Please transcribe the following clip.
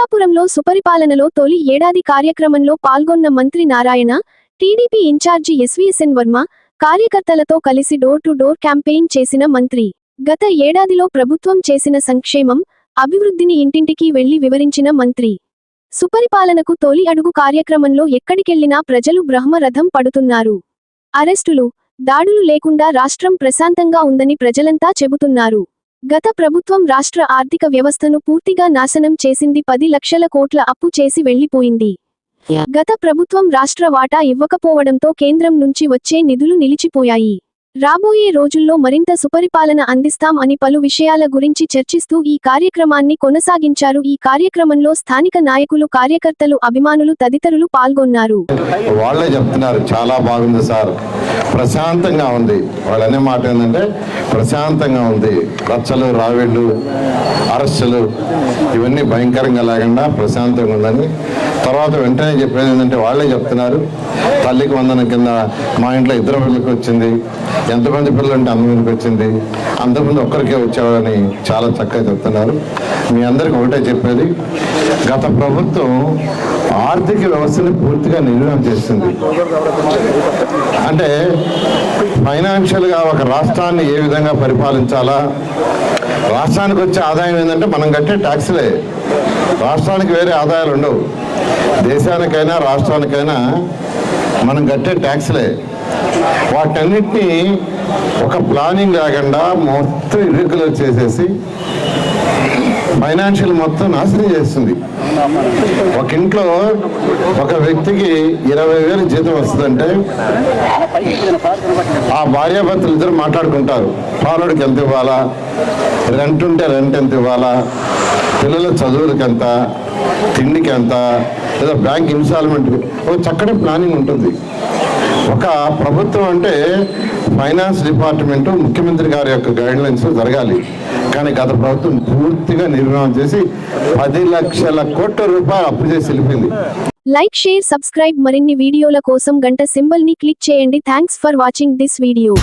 పిఠాపురంలో సుపరిపాలనలో తొలి ఏడాది కార్యక్రమంలో పాల్గొన్న మంత్రి Narayana TDP incharge SVSN Varma కార్యకర్తలతో కలిసి డోర్ టు డోర్ క్యాంపెయిన్ చేసిన మంత్రి. గత ఏడాదిలో ప్రభుత్వం చేసిన సంక్షేమం అభివృద్ధిని ఇంటింటికి వెళ్ళి వివరించిన మంత్రి. సుపరిపాలనకు తొలి అడుగు కార్యక్రమంలో ఎక్కడికెళ్ళినా ప్రజలు బ్రహ్మరథం పడుతున్నారు. అరెస్టులు దాడులు లేకుండా రాష్ట్రం ప్రశాంతంగా ఉందని ప్రజలంతా చెబుతున్నారు. గత ప్రభుత్వం రాష్ట్ర ఆర్థిక వ్యవస్థను పూర్తిగా నాశనం చేసింది పది లక్షల కోట్ల అప్పు చేసి వెళ్ళిపోయింది గత ప్రభుత్వం రాష్ట్ర వాటా ఇవ్వకపోవడంతో కేంద్రం నుంచి వచ్చే నిధులు నిలిచిపోయాయి. రాబోయే రోజుల్లో మరింత సుపరిపాలన అందిస్తాం అని పలు విషయాల గురించి చర్చిస్తూ ఈ కార్యక్రమాన్ని కొనసాగించారు. ఈ కార్యక్రమంలో స్థానిక నాయకులు కార్యకర్తలు అభిమానులు తదితరులు పాల్గొన్నారు. వాళ్ళే చెప్తున్నారు చాలా బాగుంది సార్. ప్రశాంతంగా ఉంది. వాళ్ళు అనే మాట ఏంటంటే ప్రశాంతంగా ఉంది. రచ్చలు రావిళ్ళు అరెస్టులు ఇవన్నీ భయంకరంగా లేకుండా ప్రశాంతంగా ఉందని. తర్వాత వెంటనే చెప్పేది ఏంటంటే వాళ్ళే చెప్తున్నారు తల్లికి వందన కింద మా ఇంట్లో ఇద్దరు పిల్లలకి వచ్చింది. ఎంతమంది పిల్లలు అంటే అంతమందికి వచ్చింది అంతమంది ఒక్కరికే వచ్చేవాడని చాలా చక్కగా చెప్తున్నారు. మీ అందరికి ఒకటే చెప్పేది గత ప్రభుత్వం ఆర్థిక వ్యవస్థని పూర్తిగా నిర్వహణ చేస్తుంది అంటే ఫైనాన్షియల్గా ఒక రాష్ట్రాన్ని ఏ విధంగా పరిపాలించాలా? రాష్ట్రానికి వచ్చే ఆదాయం ఏంటంటే మనం కట్టే ట్యాక్స్లే. రాష్ట్రానికి వేరే ఆదాయాలు ఉండవు. దేశానికైనా రాష్ట్రానికైనా మనం కట్టే ట్యాక్స్లే. వాటన్నిటినీ ఒక ప్లానింగ్ లేకుండా మొత్తం ఇర్రెగ్యులర్ చేసేసి ఫైనాన్షియల్ మొత్తం నాశనం చేస్తుంది. ఒక ఇంట్లో ఒక వ్యక్తికి ఇరవై వేలు జీతం వస్తుందంటే ఆ భార్యాభర్తలు ఇద్దరు మాట్లాడుకుంటారు. పాలోడికి ఎంత ఇవ్వాలా? రెంట్ ఉంటే రెంట్ ఎంత ఇవ్వాలా? పిల్లల చదువులకి ఎంత? తిండికి ఎంత? లేదా బ్యాంక్ ఇన్స్టాల్మెంట్ ఒక చక్కటి ప్లానింగ్ ఉంటుంది. ఒక ప్రభుత్వం అంటే ఫైనాన్స్ డిపార్ట్మెంట్ ముఖ్యమంత్రి గారి యొక్క గైడ్ లైన్స్ జరగాలి. కానీ గత ప్రభుత్వం పూర్తిగా నిర్మాణం చేసి పది లక్షల కోట్ల రూపాయలు అప్పు చేసి వెళ్ళిపోయింది. లైక్ షేర్ సబ్స్క్రైబ్ మరిన్ని వీడియోల కోసం గంట సింబల్ని క్లిక్ చేయండి. Thanks for watching this video.